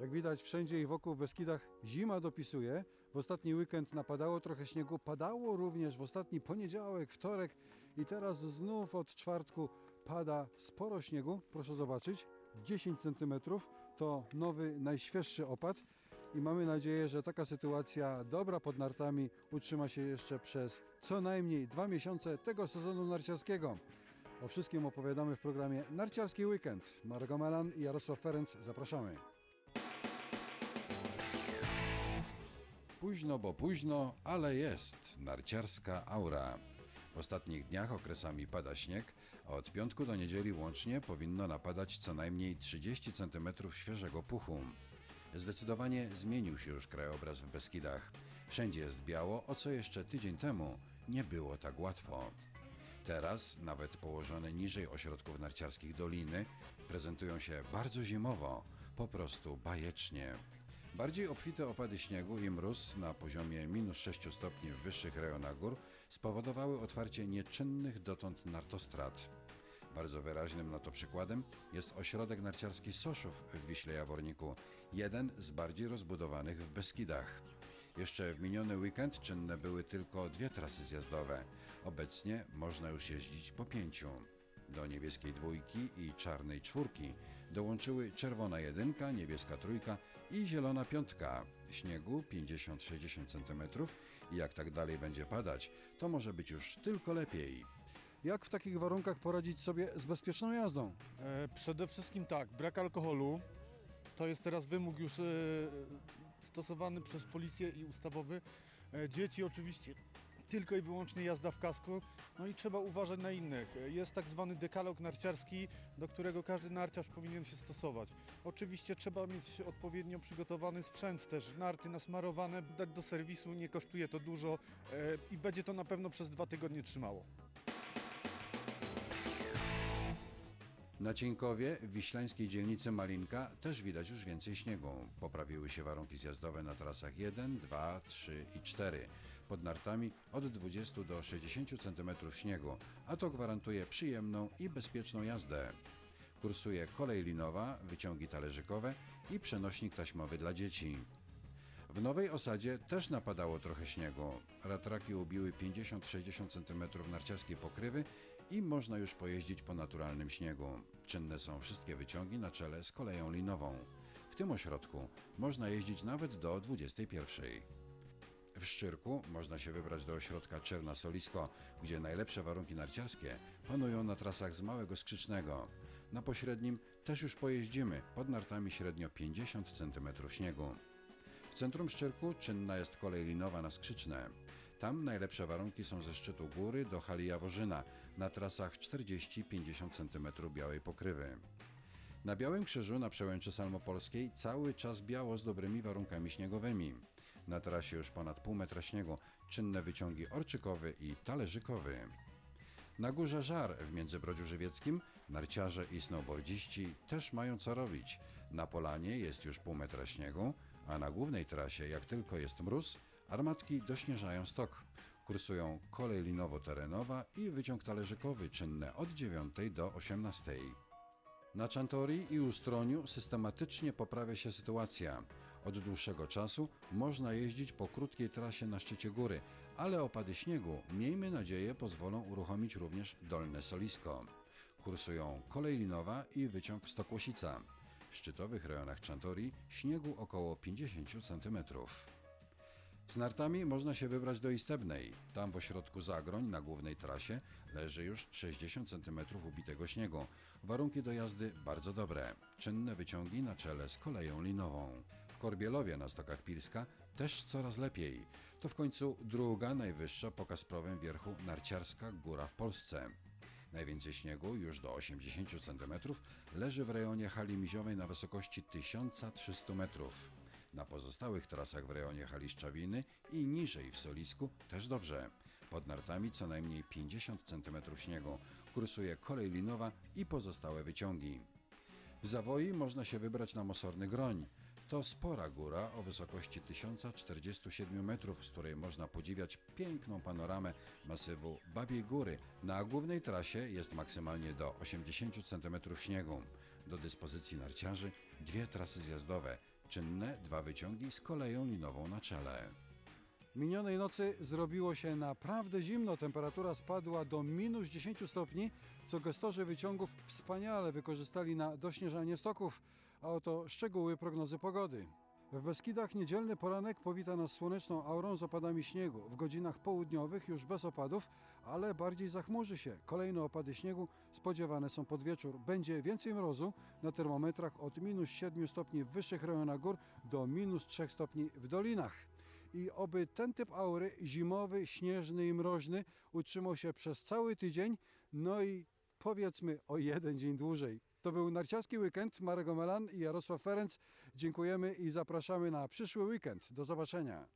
Jak widać wszędzie i wokół w Beskidach zima dopisuje. W ostatni weekend napadało trochę śniegu, padało również w ostatni poniedziałek, wtorek i teraz znów od czwartku pada sporo śniegu. Proszę zobaczyć, 10 cm to nowy, najświeższy opad i mamy nadzieję, że taka sytuacja dobra pod nartami utrzyma się jeszcze przez co najmniej dwa miesiące tego sezonu narciarskiego. O wszystkim opowiadamy w programie Narciarski Weekend. Margo Melan i Jarosław Ferenc, zapraszamy. Późno, bo późno, ale jest narciarska aura. W ostatnich dniach okresami pada śnieg, a od piątku do niedzieli łącznie powinno napadać co najmniej 30 cm świeżego puchu. Zdecydowanie zmienił się już krajobraz w Beskidach. Wszędzie jest biało, o co jeszcze tydzień temu nie było tak łatwo. Teraz, nawet położone niżej ośrodków narciarskich doliny, prezentują się bardzo zimowo, po prostu bajecznie. Bardziej obfite opady śniegu i mróz na poziomie minus 6 stopni w wyższych rejonach gór spowodowały otwarcie nieczynnych dotąd nartostrat. Bardzo wyraźnym na to przykładem jest ośrodek narciarski Soszów w Wiśle Jaworniku, jeden z bardziej rozbudowanych w Beskidach. Jeszcze w miniony weekend czynne były tylko dwie trasy zjazdowe. Obecnie można już jeździć po pięciu. Do niebieskiej dwójki i czarnej czwórki dołączyły czerwona jedynka, niebieska trójka i zielona piątka. Śniegu 50-60 cm i jak tak dalej będzie padać, to może być już tylko lepiej. Jak w takich warunkach poradzić sobie z bezpieczną jazdą? E, Przede wszystkim tak, brak alkoholu. To jest teraz wymóg już e, stosowany przez policję i ustawowy. E, Dzieci oczywiście tylko i wyłącznie jazda w kasku. No i trzeba uważać na innych. Jest tak zwany dekalog narciarski, do którego każdy narciarz powinien się stosować. Oczywiście trzeba mieć odpowiednio przygotowany sprzęt też. Narty nasmarowane, dać do serwisu, nie kosztuje to dużo e, i będzie to na pewno przez dwa tygodnie trzymało. Na Cienkowie, w wiślańskiej dzielnicy Malinka, też widać już więcej śniegu. Poprawiły się warunki zjazdowe na trasach 1, 2, 3 i 4. Pod nartami od 20 do 60 cm śniegu, a to gwarantuje przyjemną i bezpieczną jazdę. Kursuje kolej linowa, wyciągi talerzykowe i przenośnik taśmowy dla dzieci. W nowej osadzie też napadało trochę śniegu. Ratraki ubiły 50-60 cm narciarskiej pokrywy i można już pojeździć po naturalnym śniegu. Czynne są wszystkie wyciągi na czele z koleją linową. W tym ośrodku można jeździć nawet do 21. W Szczyrku można się wybrać do ośrodka Czerna Solisko, gdzie najlepsze warunki narciarskie panują na trasach z Małego Skrzycznego. Na pośrednim też już pojeździmy, pod nartami średnio 50 cm śniegu. W centrum Szczyrku czynna jest kolej linowa na Skrzyczne. Tam najlepsze warunki są ze szczytu góry do hali Jaworzyna na trasach 40-50 cm białej pokrywy. Na Białym Krzyżu na przełęczy Salmopolskiej cały czas biało z dobrymi warunkami śniegowymi. Na trasie już ponad pół metra śniegu, czynne wyciągi Orczykowy i Talerzykowy. Na górze Żar w Międzybrodziu Żywieckim narciarze i snowboardziści też mają co robić. Na polanie jest już pół metra śniegu, a na głównej trasie, jak tylko jest mróz, armatki dośnieżają stok. Kursują kolej linowo-terenowa i wyciąg talerzykowy czynne od 9 do 18. Na Czantori i Ustroniu systematycznie poprawia się sytuacja. Od dłuższego czasu można jeździć po krótkiej trasie na szczycie góry, ale opady śniegu, miejmy nadzieję, pozwolą uruchomić również dolne solisko. Kursują kolej linowa i wyciąg Stokłosica. W szczytowych rejonach Czantori śniegu około 50 cm. Z nartami można się wybrać do Istebnej. Tam w ośrodku Zagroń na głównej trasie leży już 60 cm ubitego śniegu. Warunki do jazdy bardzo dobre. Czynne wyciągi na czele z koleją linową. W Korbielowie na Stokach Pilska też coraz lepiej. To w końcu druga najwyższa po Kasprowym wierchu narciarska góra w Polsce. Najwięcej śniegu, już do 80 cm, leży w rejonie hali miziowej na wysokości 1300 metrów. Na pozostałych trasach w rejonie Haliszczawiny i niżej w Solisku też dobrze. Pod nartami co najmniej 50 cm śniegu. Kursuje kolej linowa i pozostałe wyciągi. W Zawoi można się wybrać na Mosorny Groń. To spora góra o wysokości 1047 metrów, z której można podziwiać piękną panoramę masywu Babiej Góry. Na głównej trasie jest maksymalnie do 80 cm śniegu. Do dyspozycji narciarzy dwie trasy zjazdowe Czynne dwa wyciągi z koleją linową na czele. Minionej nocy zrobiło się naprawdę zimno. Temperatura spadła do minus 10 stopni, co gestorzy wyciągów wspaniale wykorzystali na dośnieżanie stoków. A oto szczegóły prognozy pogody. W Beskidach niedzielny poranek powita nas słoneczną aurą z opadami śniegu. W godzinach południowych już bez opadów, ale bardziej zachmurzy się. Kolejne opady śniegu spodziewane są pod wieczór. Będzie więcej mrozu na termometrach od minus 7 stopni w wyższych rejonach gór do minus 3 stopni w dolinach i oby ten typ aury zimowy, śnieżny i mroźny utrzymał się przez cały tydzień, no i powiedzmy o jeden dzień dłużej. To był narciarski weekend. Marek Omelan i Jarosław Ferenc. Dziękujemy i zapraszamy na przyszły weekend. Do zobaczenia.